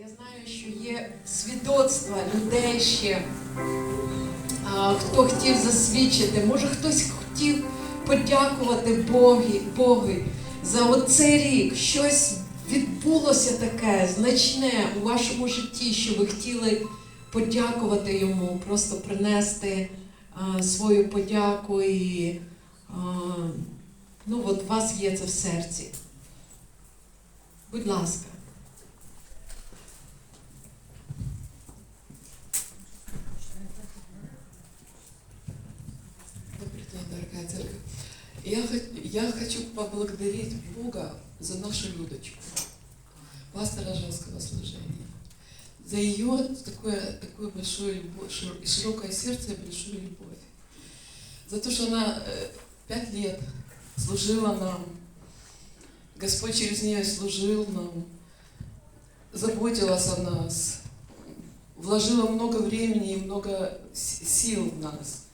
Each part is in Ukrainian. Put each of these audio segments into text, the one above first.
Я знаю, що є свідоцтва людей ще, хто хотів засвідчити, може хтось хотів подякувати Богі, Богові за оцей рік. Щось відбулося таке значне у вашому житті, що ви хотіли подякувати йому, просто принести свою подяку і ну, от у вас є це в серці. Будь ласка. Я, я хочу поблагодарить Бога за нашу Людочку, пастора женского служения, за ее такое, такое большое любовь, широкое сердце и большую любовь. За то, что она э, пять лет служила нам, Господь через нее служил нам, заботилась о нас, вложила много времени и много сил в нас.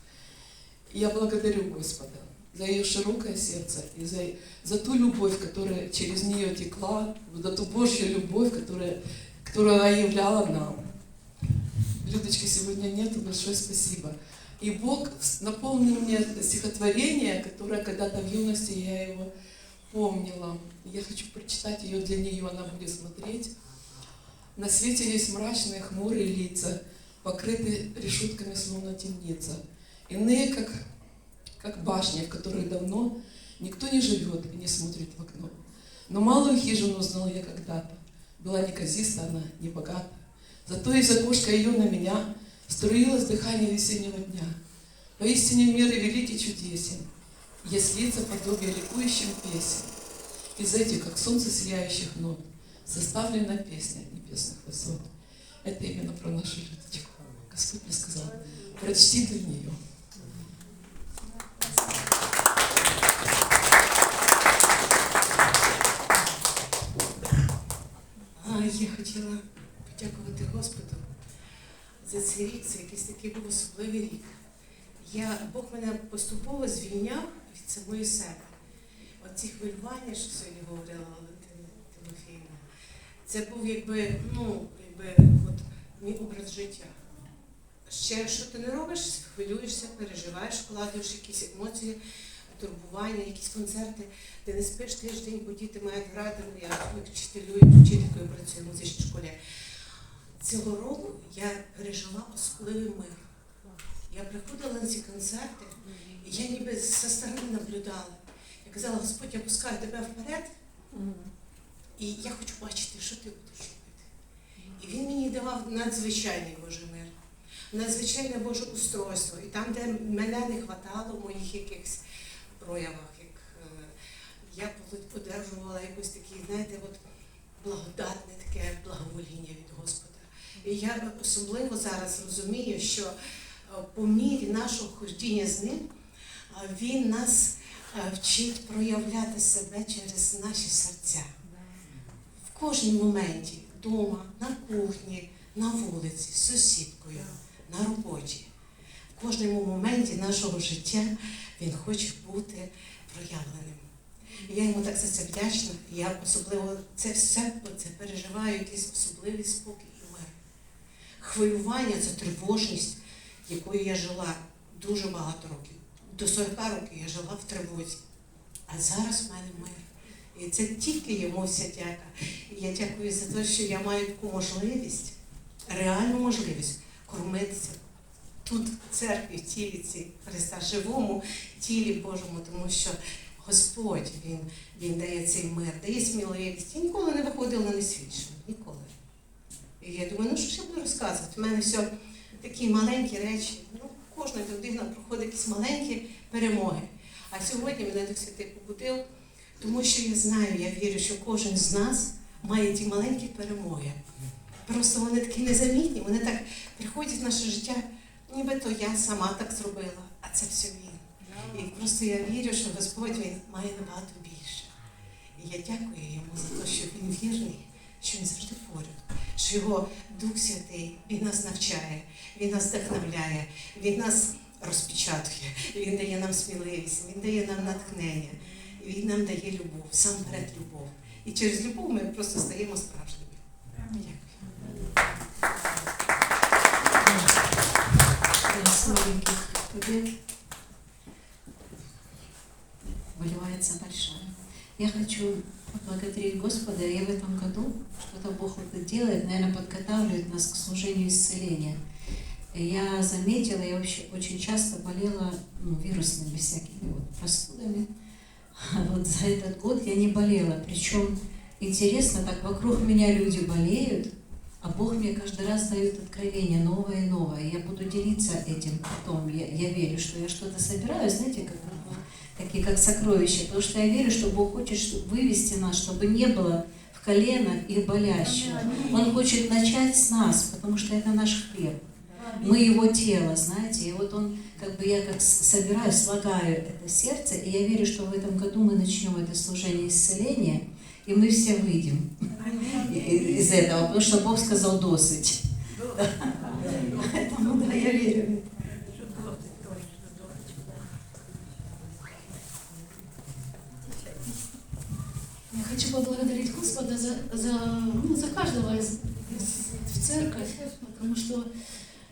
Я благодарю Господа за ее широкое сердце и за, за ту любовь, которая через нее текла, за ту Божью любовь, которая, которую она являла нам. Людочки сегодня нету, большое спасибо. И Бог наполнил мне стихотворение, которое когда-то в юности я его помнила. Я хочу прочитать ее для нее, она будет смотреть. На свете есть мрачные, хмурые лица, покрыты решетками, словно темница. Иные, как, как башни, в которых давно никто не живет и не смотрит в окно. Но малую хижину знал я когда-то. Была неказиста она, не богата. Зато из окошка ее на меня струилось дыхание весеннего дня. Поистине мир и великий чудесен. Есть лица подобие ликующим песен. Из этих, как солнце сияющих нот, составлена песня небесных высот. Это именно про нашу Людочку. Господь мне сказал, прочти для нее. Я хотіла подякувати Господу за цей рік. Це якийсь такий був особливий рік. Я, Бог мене поступово звільняв від самої себе. Оці хвилювання, що сьогодні говорила Тимофіївна, це був якби, ну, якби от мій образ життя. Ще що ти не робиш, хвилюєшся, переживаєш, вкладаєш якісь емоції, турбування, якісь концерти. Ти не спиш тиждень, бо діти мають грати. Ну, Я вчителюю, вчителькою працюю в музичній школі. Цього року я пережила особливий мир. Я приходила на ці концерти, і я ніби зі сторони наблюдала. Я казала, Господь, я пускаю тебе вперед, і я хочу бачити, що ти будеш робити. І він мені давав надзвичайний Божий мир, надзвичайне Боже устройство. І там, де мене не хватало моїх якихось проявах, як е, я одержувала якось такий, знаєте, от благодатне таке благовоління від Господа. І я особливо зараз розумію, що е, по мірі нашого ходіння з ним е, він нас вчить проявляти себе через наші серця. В кожному моменті, вдома, на кухні, на вулиці, з сусідкою, на роботі. В кожному моменті нашого життя він хоче бути проявленим. І я йому так за це вдячна. Я особливо це все це переживаю, якийсь особливий спокій і мир. Хвилювання це тривожність, якою я жила дуже багато років. До 40 років я жила в тривозі. А зараз в мене мир. І це тільки йому вся дяка. І я дякую за те, що я маю таку можливість, реальну можливість кормитися тут, в церкві, в тілі ці Христа, живому тілі Божому, тому що Господь Він, він дає цей мир, дає сміливість. Я ніколи не виходила на несвідчення, ніколи. І я думаю, ну що ж я буду розказувати? У мене все такі маленькі речі. Ну, кожна людина проходить якісь маленькі перемоги. А сьогодні мене Дух Святий побудив, тому що я знаю, я вірю, що кожен з нас має ті маленькі перемоги. Просто вони такі незамітні, вони так приходять в наше життя, нібито я сама так зробила, а це все він. І просто я вірю, що Господь він має набагато більше. І я дякую йому за те, що він вірний, що він завжди поряд, що його Дух Святий, він нас навчає, він нас вдохновляє, він нас розпечатує, він дає нам сміливість, він дає нам натхнення, він нам дає любов, сам перед любов. І через любов ми просто стаємо справжніми. Дякую. Маленьких побед выливается большая. Я хочу поблагодарить Господа, и в этом году что-то Бог вот делает, наверное, подготавливает нас к служению исцеления. Я заметила, я вообще очень часто болела ну, вирусными всякими вот простудами. Вот за этот год я не болела. Причем интересно, так вокруг меня люди болеют, а Бог мне каждый раз дает откровение новое и новое. Я буду делиться этим потом. Я, я верю, что я что-то собираю, знаете, как такие как сокровища. Потому что я верю, что Бог хочет вывести нас, чтобы не было в коленах и болящих. Он хочет начать с нас, потому что это наш хлеб. Мы его тело, знаете, и вот он, как бы я как собираю, слагаю это сердце, и я верю, что в этом году мы начнем это служение исцеления, и мы все выйдем из этого, потому что Бог сказал досыть. Поэтому да, я верю. Я хочу поблагодарить Господа за, за, ну, за каждого из, из- в церковь, потому что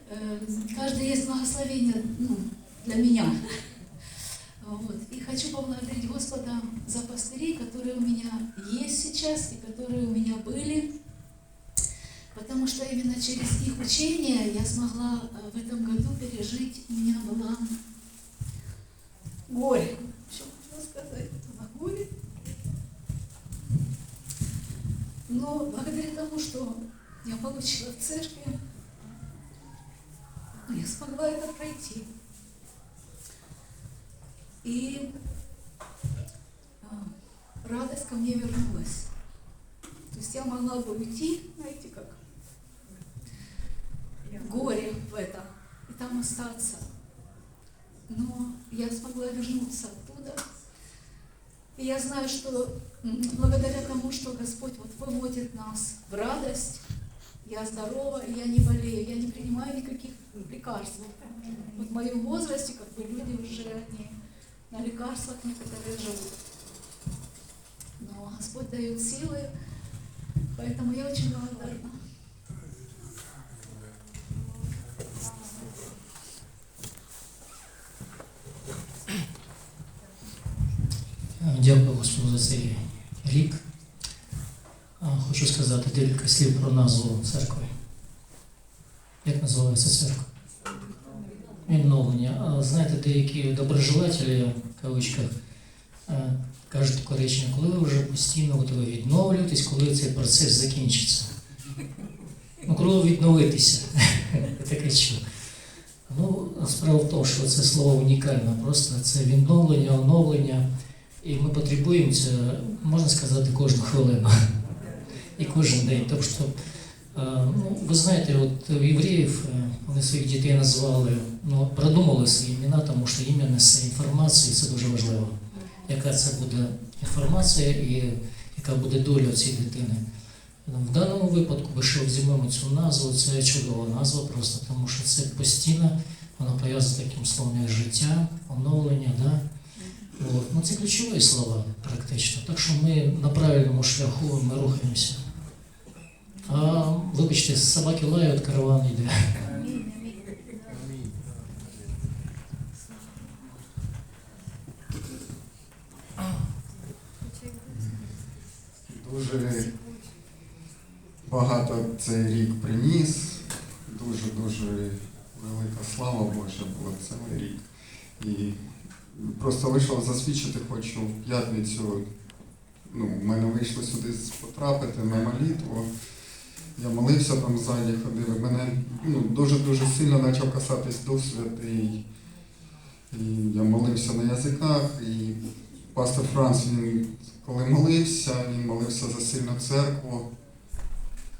э, каждый есть благословение ну, для меня. Хочу поблагодарить Господа за пастырей, которые у меня есть сейчас и которые у меня были, потому что именно через их учение я смогла э, в этом году пережить, у меня была горе. Что можно сказать? Было горе. Но благодаря тому, что я получила в церкви, я смогла это пройти. И радость ко мне вернулась. То есть я могла бы уйти, знаете как, горе в это, и там остаться. Но я смогла вернуться оттуда. И я знаю, что благодаря тому, что Господь вот выводит нас в радость, я здорова, я не болею, я не принимаю никаких лекарств. Вот в моем возрасте, как бы люди уже они на лекарствах некоторые живут. Но Господь дает силы, поэтому я очень благодарна. Дякую Господу за цей рік. Хочу сказати декілька слів про назву церкви. Як називається церква? Відновлення. Знаєте, деякі доброжелателі, в кавичках, е, кажуть таке коли ви вже постійно готові відновлюватись, коли цей процес закінчиться. Ну, коли відновитися. Таке чув. Ну, справа в тому, що це слово унікальне, просто це відновлення, оновлення. І ми потребуємо це, можна сказати, кожну хвилину і кожен день. Тому що, е, ну, ви знаєте, от євреїв е, вони своїх дітей назвали, ну, продумали свої імена, тому що ім'я несе інформацію, і це дуже важливо. Яка це буде інформація і яка буде доля цієї дитини. В даному випадку, ви що візьмемо цю назву, це чудова назва просто, тому що це постійно, вона пов'язана таким словом, як життя, оновлення, да? От. Ну, це ключові слова практично. Так що ми на правильному шляху ми рухаємося. А вибачте, собаки лають, караван йде. Дуже багато цей рік приніс. Дуже-дуже велика слава Божа була цілий рік. І просто вийшов засвідчити, хочу в п'ятницю. Ну, в мене вийшло сюди потрапити на молитву. Я молився там ззаді, ходив. Мене ну, дуже-дуже сильно почав касатись Дух Святий. І я молився на язиках, і пастор Франц, він коли молився, він молився за сильну церкву.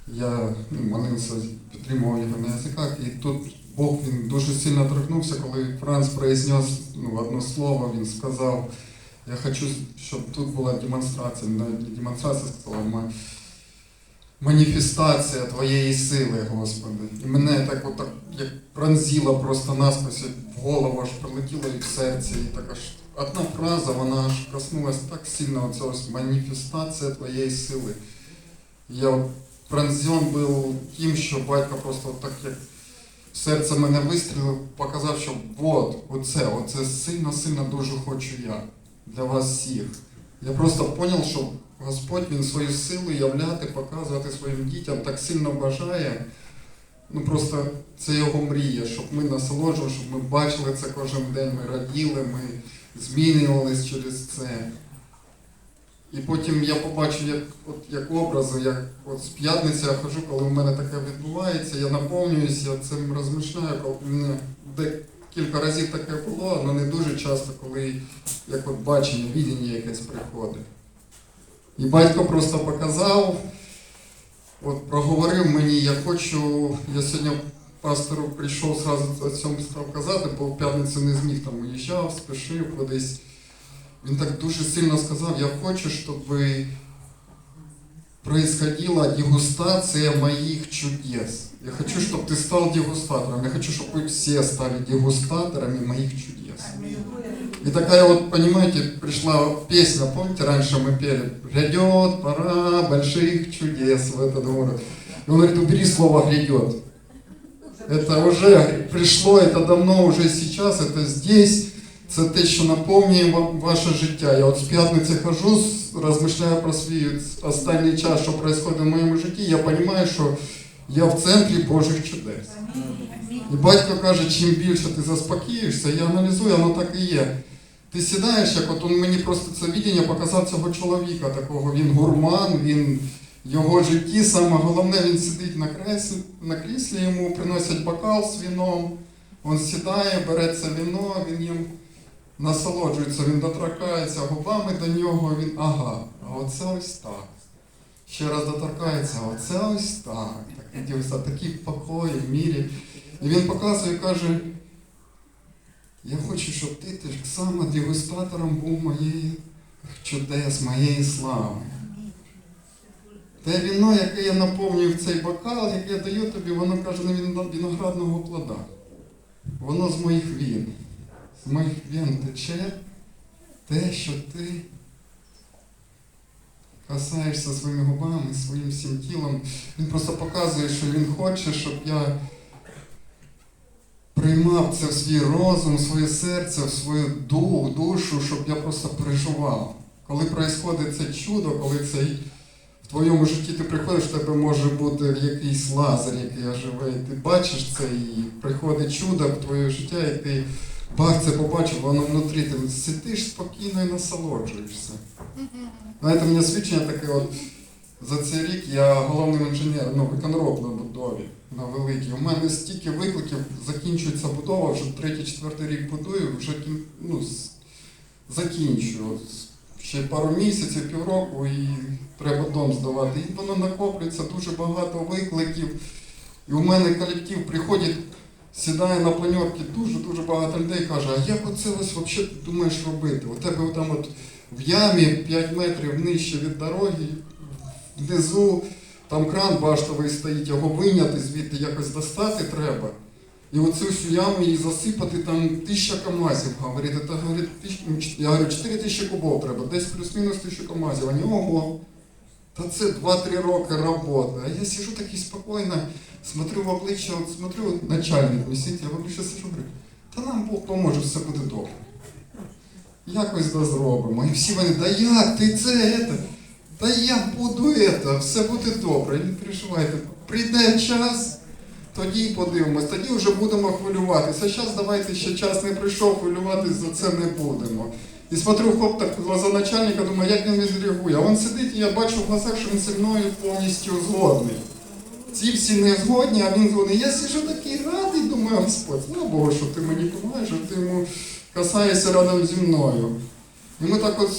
Я ну, молився, підтримував його на язиках, і тут Бог він дуже сильно торкнувся, коли Франц произнес ну, одне слово, він сказав, я хочу, щоб тут була демонстрація, не демонстрація сказала, ма- маніфестація Твоєї сили, Господи. І мене так, от, як пронзило просто насквозь в голову, аж прилетіло і в серце, і так аж одна фраза, вона аж коснулась так сильно оцього ось маніфестація Твоєї сили. Я пронзен був тим, що батько просто так як серце мене вистрілив, показав, що от, оце, оце сильно-сильно дуже хочу я для вас всіх. Я просто зрозумів, що Господь Він свою силу являти, показувати своїм дітям так сильно бажає. Ну просто це його мрія, щоб ми насолоджували, щоб ми бачили це кожен день, ми раділи, ми змінювались через це. І потім я побачив, як, от, як образи, як от з п'ятниці я хожу, коли в мене таке відбувається, я наповнююся, я цим розмишляю, коли мене декілька разів таке було, але не дуже часто, коли як от бачення, відіння якесь приходить. І батько просто показав, от проговорив мені, я хочу, я сьогодні пастору прийшов зразу о цьому став казати, бо в п'ятницю не зміг там уїжджав, спішив кудись. Він так дуже сильно сказав, я хочу, щоб происходила дегустация моих чудес. Я хочу, чтобы ты стал дегустатором. Я хочу, чтобы вы все стали дегустаторами моих чудес. И такая вот, понимаете, пришла песня, помните, раньше мы пели «Грядет пора больших чудес в этот город». И он говорит, убери слово «грядет». Это уже пришло, это давно, уже сейчас, это здесь. Це те, що наповнює вам ваше життя. Я от з п'ятниці хожу, с- розмишляю про свій останній час, що відбувається в моєму житті. Я розумію, що я в центрі Божих чудес. І батько каже, чим більше ти заспокіїшся, я аналізую, воно так і є. Ти сідаєш, як от він мені просто це відіння показав цього чоловіка, такого він гурман, він в його житті саме головне, він сидить на креслі, на кріслі, йому приносять бокал з віном, він сідає, бере це віно, він їм насолоджується, він доторкається губами до нього, він ага, а оце ось так. Ще раз доторкається, оце ось так. Так, дивися, такий покой в мірі. І він показує і каже, я хочу, щоб ти так само дегустатором був моєї чудес, моєї слави. Те віно, яке я наповнюю в цей бокал, яке я даю тобі, воно каже не виноградного плода. Воно з моїх він. З моїх він тече те, що ти касаєшся своїми губами, своїм всім тілом. Він просто показує, що він хоче, щоб я приймав це в свій розум, в своє серце, в свою дух, душу, щоб я просто переживав. Коли відбувається це чудо, коли цей в твоєму житті ти приходиш, в тебе може бути якийсь лазер, який оживе, і ти бачиш це, і приходить чудо в твоє життя, і ти бах це побачив, воно внутрі, ти сидиш спокійно і насолоджуєшся. Знаєте, у мене свідчення таке, от за цей рік я головним інженером, ну, виконроб на будові на великій. У мене стільки викликів, закінчується будова, вже третій-четвертий рік будую, вже ну, закінчую. Ще пару місяців, півроку і треба дом здавати. І воно накоплюється дуже багато викликів. І у мене колектив приходить, сідає на планерки, дуже-дуже багато людей каже, а як оце ось взагалі думаєш робити? У тебе там от в ямі 5 метрів нижче від дороги, внизу там кран баштовий стоїть, його виняти звідти якось достати треба. І оцю всю яму її засипати там тисяча камазів, говорить, це, говорить, тисяч, я говорю, 4 тисячі кубов треба, десь плюс-мінус тисячу камазів. Вони ого, та це 2-3 роки роботи. А я сижу такий спокійно, смотрю в обличчя, от смотрю, от начальник місить, я в обличчя сижу, говорю, та нам Бог поможе, все буде добре. Якось да зробимо. І всі вони, да як ти це, це, та я буду це, все буде добре, не переживайте. Прийде час, тоді подивимось, тоді вже будемо хвилюватися. Зараз давайте ще час не прийшов, хвилюватись за це не будемо. І смотрю, хоп, так глаза начальника, думаю, як він відреагує. А він сидить, і я бачу в глазах, що він зі мною повністю згодний. Ці всі не згодні, а він згодний. Я сижу такий радий, думаю, Господь, слава Богу, що ти мені допомагаєш, що ти йому касаєшся разом зі мною. І ми так от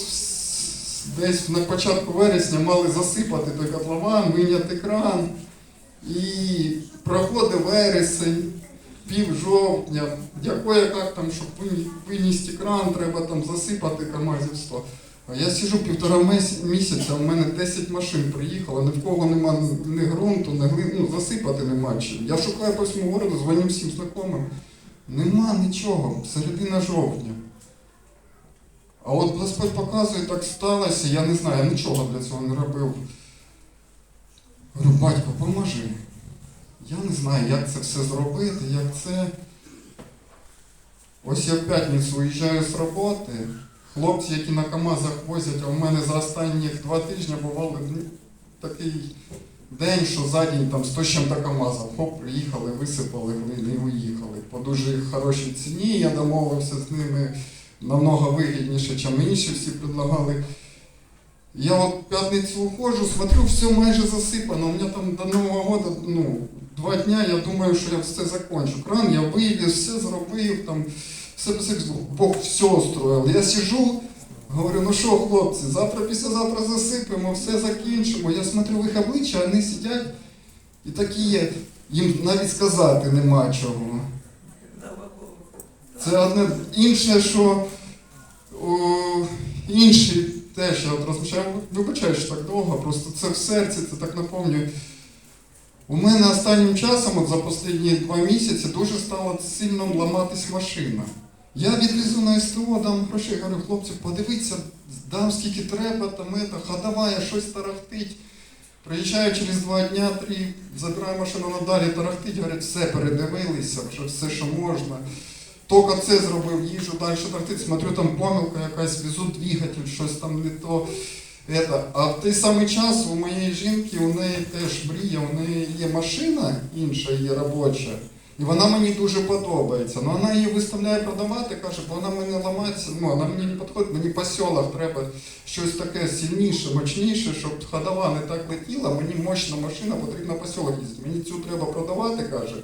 десь на початку вересня мали засипати той котлован, виняти кран. І проходить вересень, пів жовтня, якое як там, щоб винести кран, треба там засипати камазів 100. А я сижу півтора місяця, у мене 10 машин приїхало, ні в кого нема ні ґрунту, ні глини, ну засипати нема чим. Я шукаю по всьому городу, дзвоню всім знайомим. Нема нічого, середина жовтня. А от Господь показує, так сталося, я не знаю, я нічого для цього не робив. Говорю, батько, поможи. я не знаю, як це все зробити, як це. Ось я в п'ятницю уїжджаю з роботи. Хлопці, які на КАМАЗах возять, а у мене за останні два тижні бував такий день, що за день там 100 з чим-то КАМАЗів. Хоп, приїхали, висипали глини і уїхали. По дуже хорошій ціні я домовився з ними намного вигідніше, ніж інші всі предлагали. Я от в п'ятницю уходжу, смотрю, все майже засипано. У мене там до Нового року, ну, два дня, я думаю, що я все закончу. Кран я вивіз, все зробив, там, все все, Бог все устроїв. Я сижу, говорю, ну що, хлопці, завтра, післязавтра засипемо, все закінчимо. Я смотрю в їх обличчя, вони сидять і такі є. Їм навіть сказати нема чого. Це одне інше, що о, інші теж я от розмічаю, вибачаю, що так довго, просто це в серці, це так наповнює. У мене останнім часом, от за останні два місяці, дуже стала сильно ламатись машина. Я відвезу на СТО, дам грошей, говорю, хлопці, подивіться, дам скільки треба, там это, ходова, щось тарахтить. Приїжджаю через два дня, три, забираю машину надалі, тарахтить, говорять, все передивилися, вже все, що можна. Тільки це зробив, їжу далі тарахтить, смотрю, там помилка якась, везу двигатель, щось там не то. Это. А в той самий час у моєї жінки, у неї теж мрія, у неї є машина інша, є робоча. І вона мені дуже подобається. Ну вона її виставляє продавати, каже, бо вона мене ламається, ну вона мені не підходить, мені по селах треба щось таке сильніше, мощніше, щоб ходова не так летіла, мені мощна машина потрібна по селах їздити. Мені цю треба продавати, каже.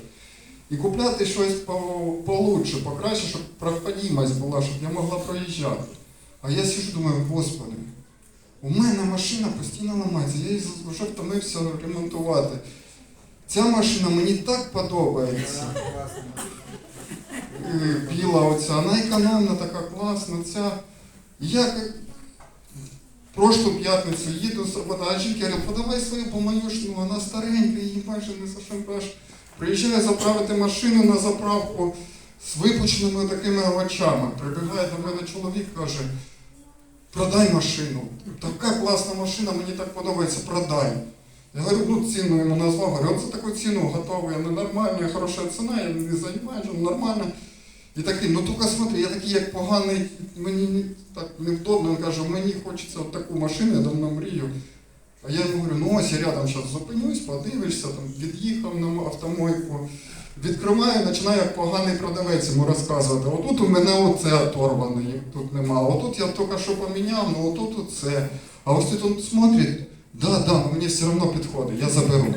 І купляти щось по- получше, покраще, щоб проходимость була, щоб я могла проїжджати. А я сижу, думаю, господи, у мене машина постійно ламається, я її вже втомився ремонтувати. Ця машина мені так подобається. Біла оця, вона економна, така класна. Ця. Я прошлу п'ятницю їду з роботи, а жінки говорять, подавай свою, бо мою ж, ну, вона старенька, її майже не зашампаш. Приїжджаю заправити машину на заправку з випученими такими очами. Прибігає до мене чоловік, каже, продай машину. Така класна машина, мені так подобається, продай. Я говорю, ну ціну йому назвав, говорю, от за таку ціну готовий, ну нормальна, хороша ціна, я не займаюся, ну нормально. І такий, ну тільки смотри, я такий як поганий, мені так невдобно, він каже, мені хочеться от таку машину, я давно мрію. А я говорю, ну ось я рядом зараз зупинюсь, подивишся, там, від'їхав на автомойку, відкриваю, починаю як поганий продавець йому розказувати. Отут у мене оце оторване, тут нема. Отут я тільки що поміняв, ну отут оце. А ось тут він смотрить, да, да, ну мені все одно підходить, я заберу.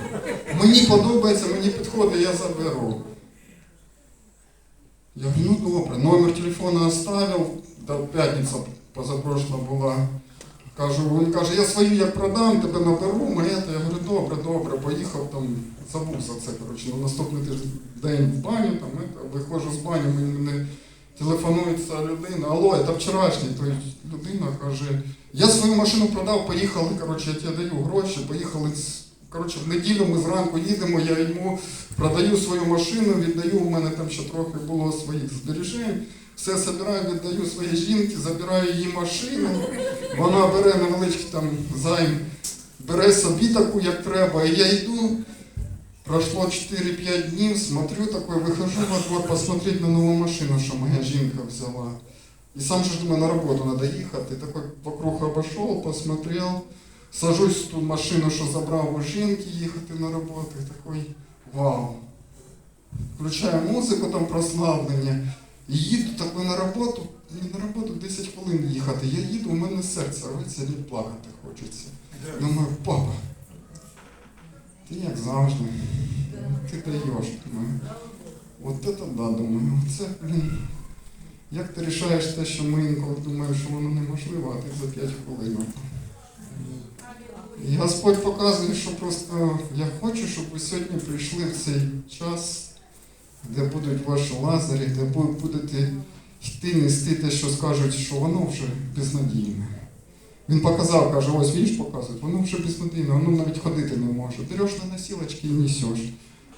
Мені подобається, мені підходить, я заберу. Я говорю, ну добре, номер телефона оставив, да, п'ятниця позапрошла була. Кажу, він каже, я свою як продам, тебе наберу, моє, то я говорю, добре, добре, поїхав там, забув за це. Коротше, на наступний тиждень день в баню, там, это, виходжу з баню, мені телефонується людина, алло, це вчорашній, то людина каже, я свою машину продав, поїхали, коротше, я тебе даю гроші, поїхали. Коротше, в неділю ми зранку їдемо, я йому продаю свою машину, віддаю, у мене там ще трохи було своїх збережень. Все забираю, віддаю своїй жінці, забираю її машину. Вона бере невеличкий там займ, бере собі таку, як треба. І я йду. Пройшло 4-5 днів, смотрю такой, выхожу во двор посмотреть на нову машину, що моя жінка взяла. І сам же думаю, на роботу треба їхати. Такой вокруг обошел, посмотрел. Сажусь в ту машину, що забрав у жінки їхати на роботу. І такий вау. Включаю музику там прославлення. І їду такой на роботу, на роботу 10 хвилин їхати. Я їду, у мене серце рветься, не плакати хочеться. Думаю, папа, ти як завжди. Ти даєш, думаю. От це да, думаю. Це, блін. Як ти рішаєш те, що ми інколи думаємо, що воно неможливо, а ти за 5 хвилин. І Господь показує, що просто я хочу, щоб ви сьогодні прийшли в цей час, де будуть ваші лазері, де будете йти нести те, що скажуть, що воно вже безнадійне. Він показав, каже, ось він ж показує, воно вже безнадійне, воно навіть ходити не може. Береш на носілочки і несеш.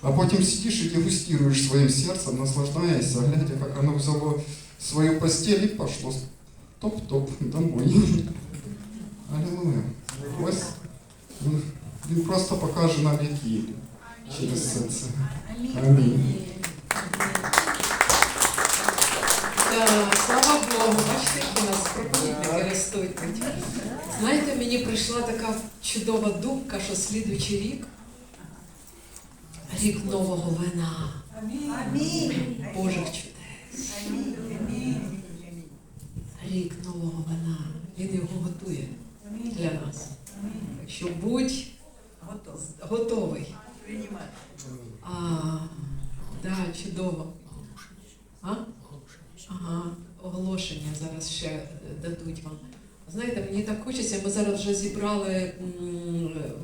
А потім сидиш і дегустируєш своїм серцем, наслаждаєшся, глядя, як воно взяло свою постель і пошло топ-топ домой. Аллилуйя. Ось він, просто покаже нам, як є. через все це. Амінь. Да, слава Богу, бачите, які у нас проповідники ростуть. Знаєте, мені прийшла така чудова думка, що слідуючий рік рік нового вина, Божих чудес. Рік нового вина. Він його готує для нас. Що будь готовий. А, да, чудово. А? Ага, оголошення зараз ще е, дадуть вам. Знаєте, мені так хочеться, ми зараз вже зібрали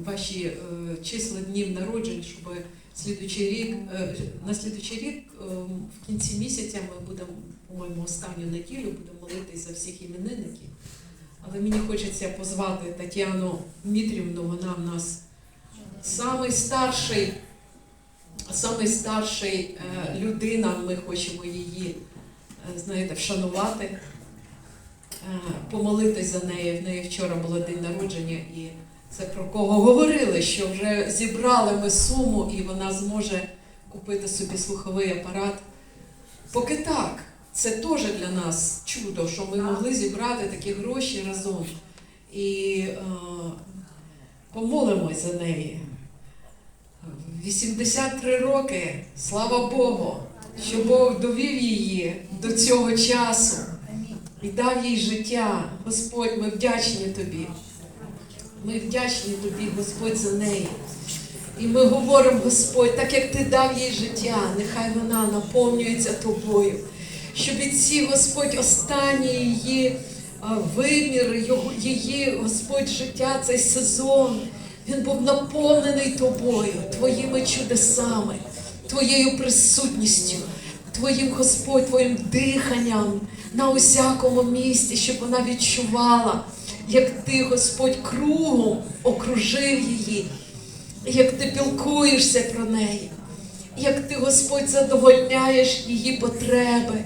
ваші е, числа днів народжень, щоб слідуючий рік, е, на слідуючий рік в кінці місяця ми будемо, по-моєму, останню неділю будемо молитись за всіх іменинників. Але мені хочеться позвати Тетяну Дмитрівну, вона в нас самий старший, самий старший е, людина, ми хочемо її е, знаєте, вшанувати, е, помолитись за неї. В неї вчора було день народження, і це про кого говорили, що вже зібрали ми суму, і вона зможе купити собі слуховий апарат. Поки так, це теж для нас чудо, що ми могли зібрати такі гроші разом. І е, помолимось за неї. 83 роки, слава Богу, що Бог довів її до цього часу і дав їй життя. Господь, ми вдячні тобі. Ми вдячні тобі, Господь, за неї. І ми говоримо, Господь, так як ти дав їй життя, нехай вона наповнюється тобою. Щоб і ці, Господь, останні її виміри, її, Господь, життя, цей сезон, він був наповнений тобою, твоїми чудесами, твоєю присутністю, твоїм Господь, твоїм диханням на усякому місці, щоб вона відчувала, як ти, Господь, кругом окружив її, як ти пілкуєшся про неї, як ти, Господь, задовольняєш її потреби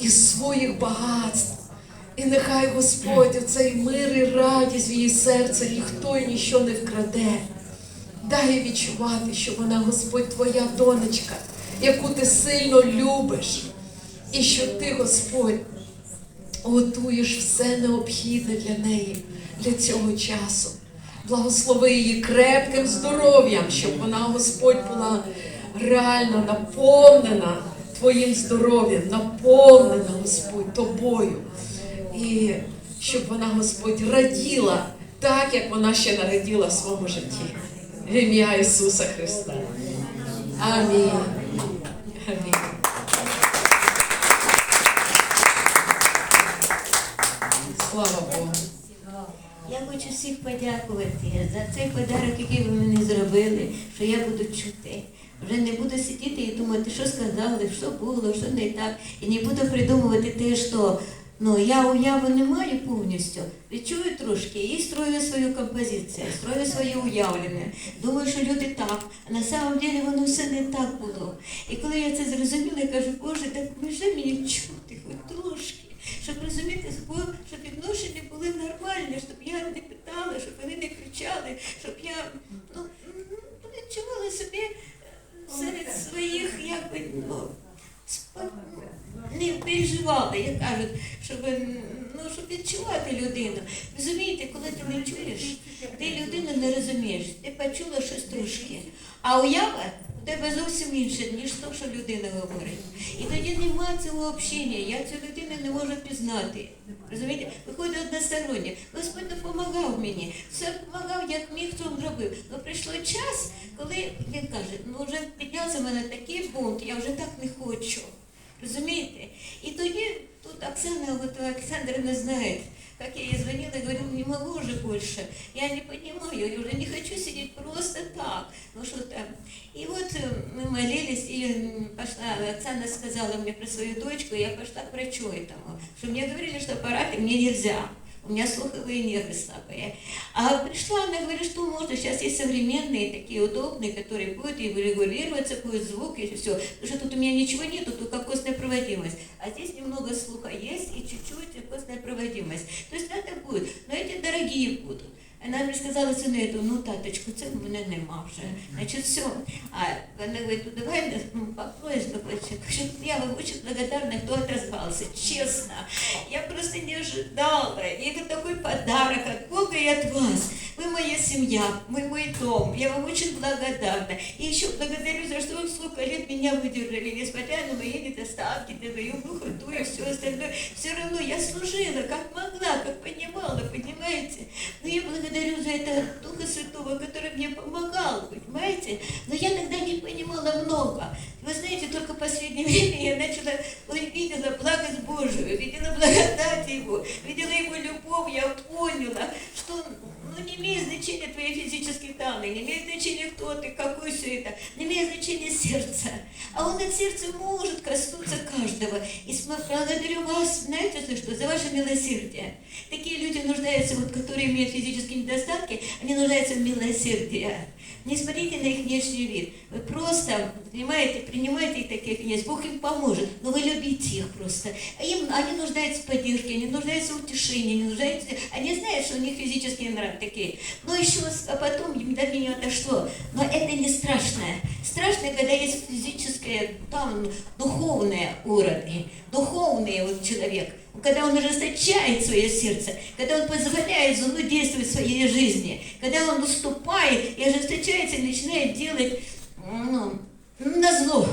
із своїх багатств. І нехай Господь оцей мир і радість в її серце ніхто і ніщо не вкраде. Дай відчувати, що вона, Господь, твоя донечка, яку ти сильно любиш, і що ти, Господь, готуєш все необхідне для неї, для цього часу. Благослови її крепким здоров'ям, щоб вона, Господь, була реально наповнена Твоїм здоров'ям, наповнена, Господь, тобою. І щоб вона, Господь, раділа так, як вона ще не раділа в своєму житті. В ім'я Ісуса Христа. Амінь. Амінь. Слава Богу. Я хочу всіх подякувати за цей подарок, який ви мені зробили, що я буду чути. Вже не буду сидіти і думати, що сказали, що було, що не так. І не буду придумувати те, що ну, я уяви не маю повністю. Відчую трошки і строю свою композицію, строю своє уявлення. Думаю, що люди так, а на самом деле воно все не так було. І коли я це зрозуміла, я кажу, Боже, так вже мені чути хоч трошки. Щоб розуміти, щоб відношення були нормальні, щоб я не питала, щоб вони не кричали, щоб я ну, ну, відчувала собі е, серед своїх, якби, ну, спо- не переживала, як кажуть, щоб, ну, щоб відчувати людину. Розумієте, коли ти не чуєш, ти людину не розумієш, ти почула щось трошки, а уява у тебе зовсім інше, ніж то, що людина говорить. І тоді нема цього общення, я цю людину не можу пізнати. Розумієте, виходить одностороннє. Господь допомагав мені, все допомагав, як міг, то робив. Але прийшло час, коли він каже, ну вже піднявся в мене такий бунт, я вже так не хочу. Розумієте? І тоді тут Оксана, вот Александровна знает, как я ей звонила, говорю, не могу уже больше, я не понимаю, я уже не хочу сидеть просто так, ну что там. И вот э, мы молились, и м, пошла, Оксана сказала мне про свою дочку, и я пошла к врачу этому, что мне говорили, что аппараты мне нельзя. У меня слуховые нервы слабые. А пришла, она говорит, что можно. Сейчас есть современные, такие удобные, которые будут и регулироваться, будет звук и все. Потому что тут у меня ничего нету, только костная проводимость. А здесь немного слуха есть и чуть-чуть костная проводимость. То есть это будет. Но эти дорогие будут. Сказала сину, я думаю, ну таточку, це в мене нема вже. Значить, все. А вона говорить, ну давай ну, попросим, Говорит, я вам очень благодарна, кто отозвался, честно. Я просто не ожидала. И это такой подарок от Бога и от вас. Вы моя семья, вы мой дом. Я вам очень благодарна. И еще благодарю за что вы столько лет меня выдержали, несмотря на мои недостатки, на мою глухоту и все остальное. Все равно я служила, как могла, как понимала, понимаете? Но я благодарю за это Духа Святого, который мне помогал, понимаете? Но я тогда не понимала много. Вы знаете, только в последнее время я начала, ой, видела благость Божию, видела благодать Его, видела Его любовь, я поняла, что ну, не имеет значения твои физические данные, не имеет значения, кто ты, какой все это, не имеет значения сердца. А Он от сердца может коснуться каждого. И благодарю вас, знаете за что? За ваше милосердие. Такие люди нуждаются, вот, которые имеют физические недостатки, они нуждаются в милосердии. Не смотрите на их внешний вид. Вы просто понимаете, принимайте их таких есть. Бог им поможет, но вы любите их просто. А им, они нуждаются в поддержке, они нуждаются в утешении, они нуждаются... Они знают, что у них физические нравы такие. Но еще а потом до меня отошло. Но это не страшно. Страшно, когда есть физическое, там, духовные уровни, духовный вот человек. Когда он ожесточает свое сердце, когда он позволяет злу действовать в своей жизни, когда он уступает и ожесточается и начинает делать ну, на зло.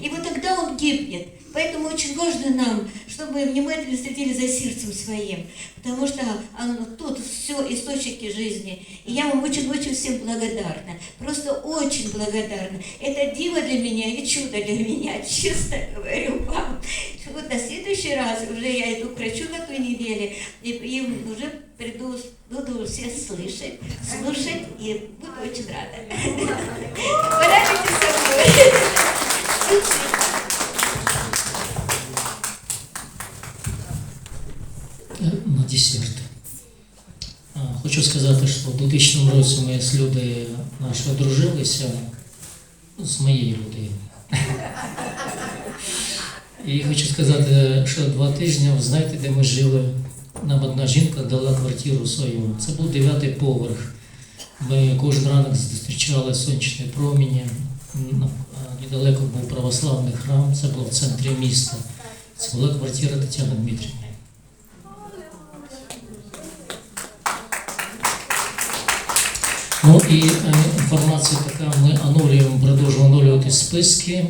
И вот тогда он гибнет. Поэтому очень важно нам, чтобы внимательно следили за сердцем своим, потому что оно, тут все источники жизни. И я вам очень-очень всем благодарна, просто очень благодарна. Это диво для меня и чудо для меня, честно говорю вам. Вот на следующий раз уже я иду к врачу на той неделе, и, и уже приду, буду все слышать, слушать, и буду очень рада. Порадуйтесь со мной. на Хочу сказати, що в 2000 році ми з люди наші одружилися з моєю людиною. І хочу сказати, що два тижні, знаєте, де ми жили, нам одна жінка дала квартиру свою. Це був дев'ятий поверх. Ми кожен ранок зустрічали сонячні проміні. М, а, Недалеко був православний храм, це було в центрі міста. Це була квартира Тетяни Дмитрівни. Ну і е, інформація така, ми оновлюємо, продовжуємо оновлювати списки.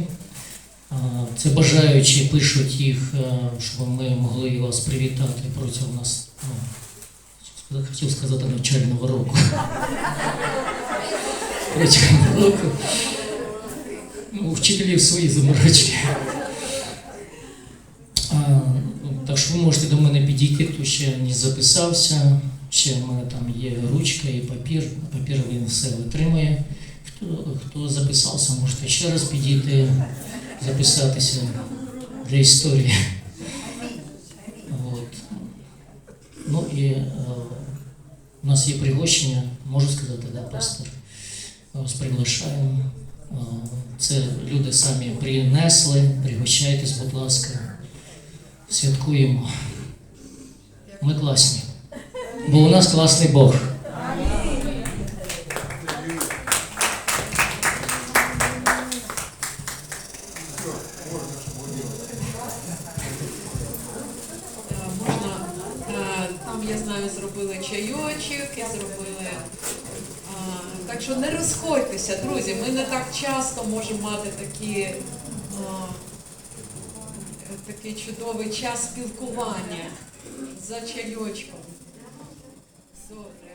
Це бажаючі пишуть їх, е, щоб ми могли вас привітати протягом нас. Ну, хотів сказати навчального року. Протягом року. Ну, вчителів свої заморочки. Ну, Так що ви можете до мене підійти, хто ще не записався. Ще в мене там є ручка і папір. Папір він все витримує. Хто, хто записався, можете ще раз підійти, записатися для історії. От. Ну і е, у нас є пригощення, можу сказати, да, пастор? Вас приглашаємо. Е, Це люди самі принесли. Пригощайтесь, будь ласка. Святкуємо. Ми класні. Бо у нас класний Бог. Е, я знаю, зробили чайочок і зробили. е, Так що не розходьтеся, друзі. Ми не так часто можемо мати такі, е, такий чудовий час спілкування за чайочком. Добре.